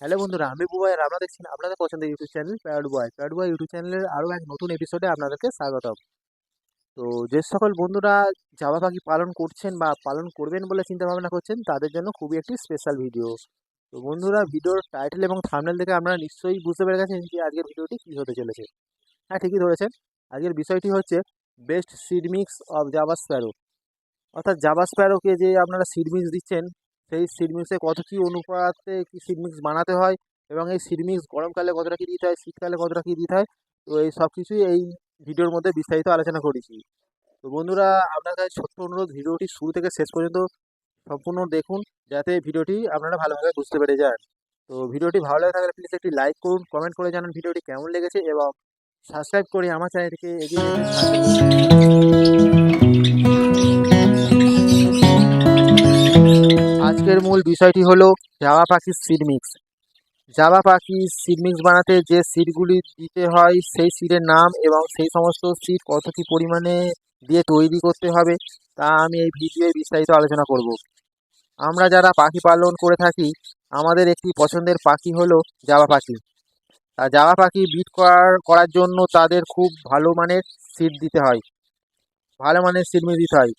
Hello বন্ধুরা, আমি বুবাই আর আপনারা দেখছেন আপনাদের পছন্দের YouTube channel Pad Boy Pad Boy YouTube চ্যানেলের আরও এক নতুন এপিসোডে আপনাদেরকে স্বাগতম। তো যে সকল বন্ধুরা জাবা পাখি পালন করছেন বা পালন করবেন বলে চিন্তা ভাবনা করছেন, তাদের জন্য খুবই একটি স্পেশাল ভিডিও তো বন্ধুরা ভিডিওর টাইটেল এবং থামনেল দেখে আপনারা নিশ্চয়ই বুঝতে পেরে গেছেন যে আজকের ভিডিওটি কী হতে চলেছে। হ্যাঁ ঠিকই ধরেছেন। আজকের বিষয়টি হচ্ছে best seed mix of Java sparrow অর্থাৎ জাবা স্প্যারোকে যে আপনারা সিড মিক্স দিচ্ছেন সেই সিড মিক্সে কত কী অনুপাতে কী সিড মিক্স বানাতে হয় এবং এই সিড মিক্স গরমকালে কতটা কী দিতে হয়, শীতকালে কতটা কী দিতে হয়, তো এই সব কিছুই এই ভিডিওর মধ্যে বিস্তারিত আলোচনা করেছি। তো বন্ধুরা, আপনার কাছে ছোট্ট অনুরোধ, ভিডিওটি শুরু থেকে শেষ পর্যন্ত সম্পূর্ণ দেখুন, যাতে ভিডিওটি আপনারা ভালোভাবে বুঝতে পেরে যান। তো ভিডিওটি ভালো লাগে থাকলে প্লিজ একটি লাইক করুন কমেন্ট করে জানান ভিডিওটি কেমন লেগেছে এবং সাবস্ক্রাইব করে আমার চ্যানেলটিকে এগিয়ে আজকের মূল বিষয়টি হলো জাবা পাখির সিড মিক্স জাবা পাখি সিড মিক্স বানাতে যে সিডগুলি দিতে হয়, সেই সিডের নাম এবং সেই সমস্ত সিড কত কী পরিমাণে দিয়ে তৈরি করতে হবে তা আমি এই ভিডিওয়ে বিস্তারিত আলোচনা করব। আমরা যারা পাখি পালন করে থাকি, আমাদের একটি পছন্দের পাখি হলো জাবা পাখি। জাবা পাখি বিট করার করার জন্য তাদের খুব ভালো মানের সিড দিতে হয়। ভালো মানের সিড দিতে হয়।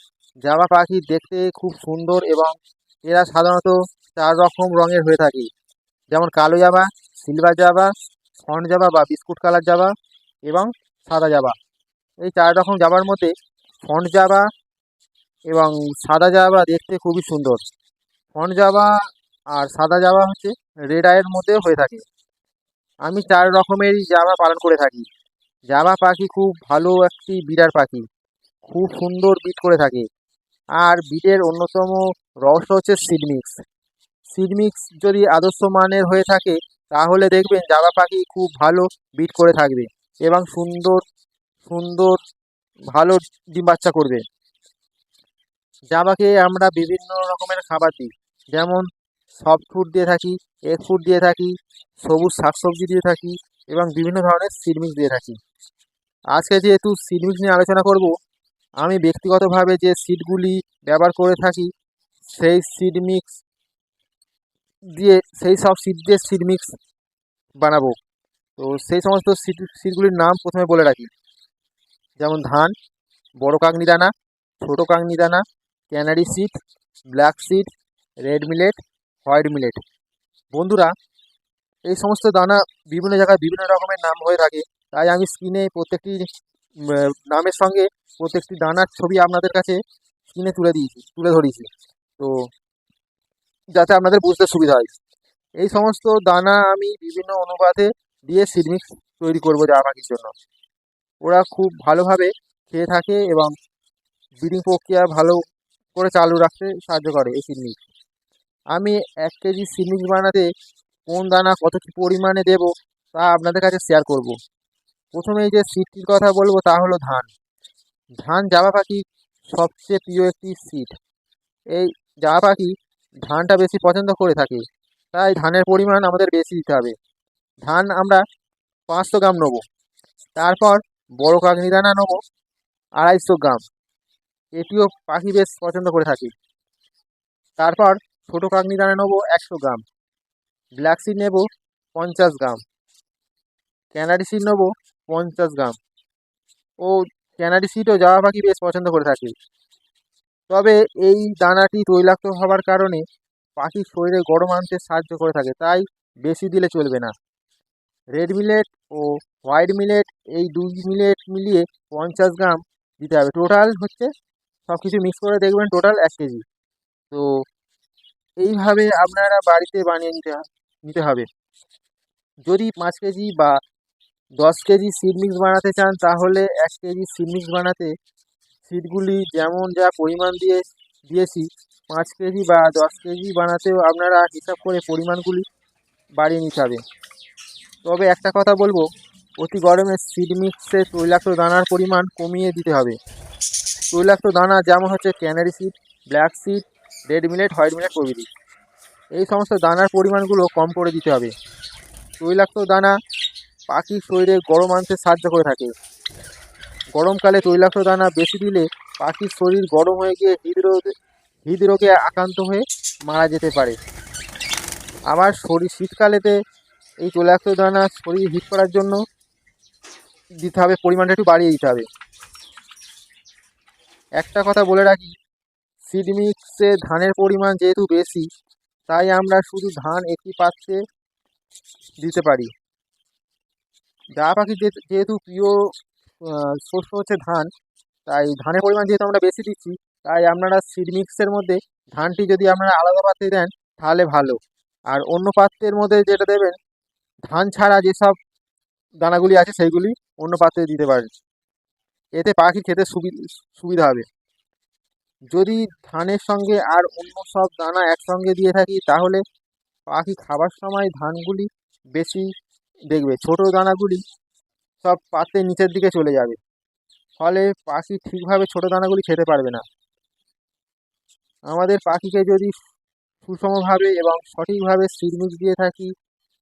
জাবা পাখি দেখতে খুব সুন্দর এবং এরা সাধারণত চার রকম রঙের হয়ে থাকে। যেমন কালো জাবা সিলভার জাবা ফন্ট জাবা বা বিস্কুট কালার জাবা এবং সাদা জাবা এই চার রকম জাবার মধ্যে ফন্ট জাবা এবং সাদা জাবা দেখতে খুবই সুন্দর। ফন্ট জাবা আর সাদা জাবা হচ্ছে রেড আইয়ের মধ্যে হয়ে থাকে। আমি চার রকমেরই জাবা পালন করে থাকি। জাবা পাখি খুব ভালো একটি বিড়ার পাখি। খুব সুন্দর বিট করে থাকে। আর বিটের অন্যতম রহস্য হচ্ছে সিড মিক্স সিড মিক্স যদি আদর্শ মানের হয়ে থাকে, তাহলে দেখবেন জাবা পাখি খুব ভালো বিট করে থাকবে এবং সুন্দর সুন্দর, ভালো ডিম বাচ্চা করবে। জাবাকে আমরা বিভিন্ন রকমের খাবার দিই। যেমন সফট ফুড দিয়ে থাকি এগ ফুড দিয়ে থাকি, সবুজ শাকসবজি দিয়ে থাকি এবং বিভিন্ন ধরনের সিড মিক্স দিয়ে থাকি। আজকে যেহেতু সিড মিক্স নিয়ে আলোচনা করব, আমি ব্যক্তিগতভাবে যে সিডগুলি ব্যবহার করে থাকি সেই সিড মিক্স দিয়ে, সেই সব সিড দিয়ে সিড মিক্স বানাবো। তো সেই সমস্ত সিড সিডগুলির নাম প্রথমে বলে রাখি। যেমন ধান, বড় কাকনি দানা, ছোটো কাকনি দানা canary seed black seed red millet white millet বন্ধুরা, এই সমস্ত দানা বিভিন্ন জায়গায় বিভিন্ন রকমের নাম হয়ে থাকে। তাই আমি স্ক্রিনে প্রত্যেকটি নামের সঙ্গে প্রত্যেকটি দানার ছবি আপনাদের কাছে স্ক্রিনে তুলে দিয়েছি, তুলে ধরিয়েছি তো যাতে আপনাদের বুঝতে সুবিধা হয়। এই সমস্ত দানা আমি বিভিন্ন অনুপাতে দিয়ে সিডমিক্স তৈরি করব জামা পাখির জন্য। ওরা খুব ভালোভাবে খেয়ে থাকে এবং ব্রিডিং প্রক্রিয়া ভালো করে চালু রাখতে সাহায্য করে এই সিডমিক্স আমি এক কেজি সিডমিক্স বানাতে কোন দানা কত কী পরিমাণে দেব তা আপনাদের কাছে শেয়ার করব। প্রথমে এই যে সিডটির কথা বলব তা হলো ধান। ধান জামা পাখি সবচেয়ে প্রিয় একটি সিড এই জামা পাখি ধানটা বেশি পছন্দ করে থাকে, তাই ধানের পরিমাণ আমাদের বেশি দিতে হবে। ধান আমরা পাঁচশো গ্রাম নেব, তারপর বড় কাকনি দানা নেব আড়াইশো গ্রাম। এটিও পাখি বেশ পছন্দ করে থাকে। তারপর ছোটো কাকনি দানা নেব একশো গ্রাম, ব্ল্যাক সিড নেব পঞ্চাশ গ্রাম, ক্যানারি সিড নেব পঞ্চাশ গ্রাম। ও ক্যানারি সিডও জামা পাখি বেশ পছন্দ করে থাকে। তবে এই দানাটি তৈলাক্ত হওয়ার কারণে পাখির শরীরে গরম আনতে সাহায্য করে থাকে, তাই বেশি দিলে চলবে না। রেড মিলেট ও হোয়াইট মিলেট, এই দুই মিলেট মিলিয়ে পঞ্চাশ গ্রাম দিতে হবে। টোটাল হচ্ছে সব কিছু মিক্স করে দেখবেন, টোটাল এক কেজি। তো এইভাবে আপনারা বাড়িতে বানিয়ে নিতে নিতে হবে। যদি পাঁচ কেজি বা দশ কেজি সিড মিক্স বানাতে চান, তাহলে এক কেজি সিড মিক্স বানাতে সিডগুলি যেমন যা পরিমাণ দিয়ে দিয়েছি, পাঁচ কেজি বা দশ কেজি বানাতেও আপনারা হিসাব করে পরিমাণগুলি বাড়িয়ে নিতে হবে। তবে একটা কথা বলব, অতি গরমে সিড মিক্সে তৈলাক্ত দানার পরিমাণ কমিয়ে দিতে হবে। তৈলাক্ত দানা যেমন হচ্ছে canary seed black seed red millet white millet প্রভৃতি। এই সমস্ত দানার পরিমাণগুলো কম করে দিতে হবে। তৈলাক্ত দানা পাখির শরীরে গরম আনতে সাহায্য করে থাকে। গরমকালে তৈলাক্ত দানা বেশি দিলে পাখির শরীর গরম হয়ে গিয়ে হৃদরোগে হৃদরোগে আক্রান্ত হয়ে মারা যেতে পারে। আবার শরীর, শীতকালেতে এই তৈলাক্ত দানা শরীর হিট করার জন্য দিতে হবে, পরিমাণটা একটু বাড়িয়ে দিতে হবে। একটা কথা বলে রাখি সিড মিক্সে ধানের পরিমাণ যেহেতু বেশি, তাই আমরা শুধু ধান একটি পাত্রে দিতে পারি। যা পাখি যেহেতু প্রিয় শস্য হচ্ছে ধান। তাই ধানের পরিমাণ যেহেতু আমরা বেশি দিচ্ছি, তাই আপনারা সিড মিক্সের মধ্যে ধানটি যদি আপনারা আলাদা পাত্রে দেন, তাহলে ভালো। আর অন্য পাত্রের মধ্যে যেটা দেবেন, ধান ছাড়া যেসব দানাগুলি আছে, সেইগুলি অন্য পাত্রে দিতে পারেন। এতে পাখি খেতে সুবি- সুবিধা হবে। যদি ধানের সঙ্গে আর অন্য সব দানা একসঙ্গে দিয়ে থাকি, তাহলে পাখি খাবার সময় ধানগুলি বেশি দেখবে। ছোট দানাগুলি সব পাত্রের নিচের দিকে চলে যাবে। ফলে পাখি ঠিকভাবে ছোট দানাগুলি খেতে পারবে না। আমাদের পাখিকে যদি সুষমভাবে এবং সঠিকভাবে মিক্স দিয়ে থাকি,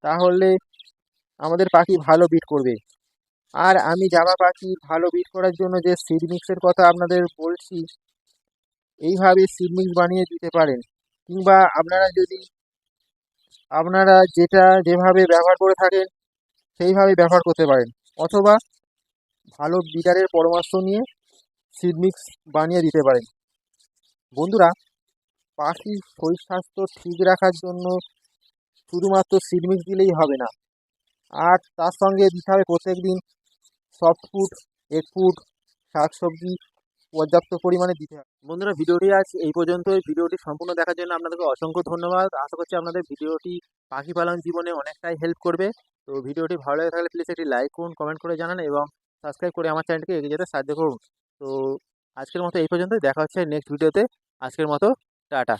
তাহলে আমাদের পাখি ভালো বিট করবে। আর আমি জামা পাখি ভালো বিট করার জন্য যে সিড মিক্সের কথা আপনাদের বলছি, এইভাবে সিড মিক্স বানিয়ে দিতে পারেন। কিংবা আপনারা যদি, আপনারা যেটা যেভাবে ব্যবহার করে থাকেন, সেইভাবে ব্যবহার করতে পারেন। অথবা ভালো বিটারের পরামর্শ নিয়ে সিড মিক্স বানিয়ে দিতে পারেন। বন্ধুরা পাখির শরীর স্বাস্থ্য ঠিক রাখার জন্য শুধুমাত্র সিড মিক্স দিলেই হবে না। আর তার সঙ্গে দিতে হবে প্রত্যেক দিন সফট ফুড এগ ফুড শাকসবজি পর্যাপ্ত পরিমাণে দিতে হবে। বন্ধুরা, ভিডিওটি আজ এই পর্যন্তই। ভিডিওটি সম্পূর্ণ দেখার জন্য আপনাদেরকে অসংখ্য ধন্যবাদ। আশা করছি আপনাদের ভিডিওটি পাখি পালন জীবনে অনেকটাই হেল্প করবে। তো ভিডিওটি ভালো লাগে থাকলে প্লিজ একটি লাইক করুন কমেন্ট করে জানান এবং সাবস্ক্রাইব করে আমার চ্যানেলকে এগিয়ে যেতে সাহায্য করুন। তো আজকের মতো এই পর্যন্ত দেখা হচ্ছে নেক্সট ভিডিওতে আজকের মতো, টাটা।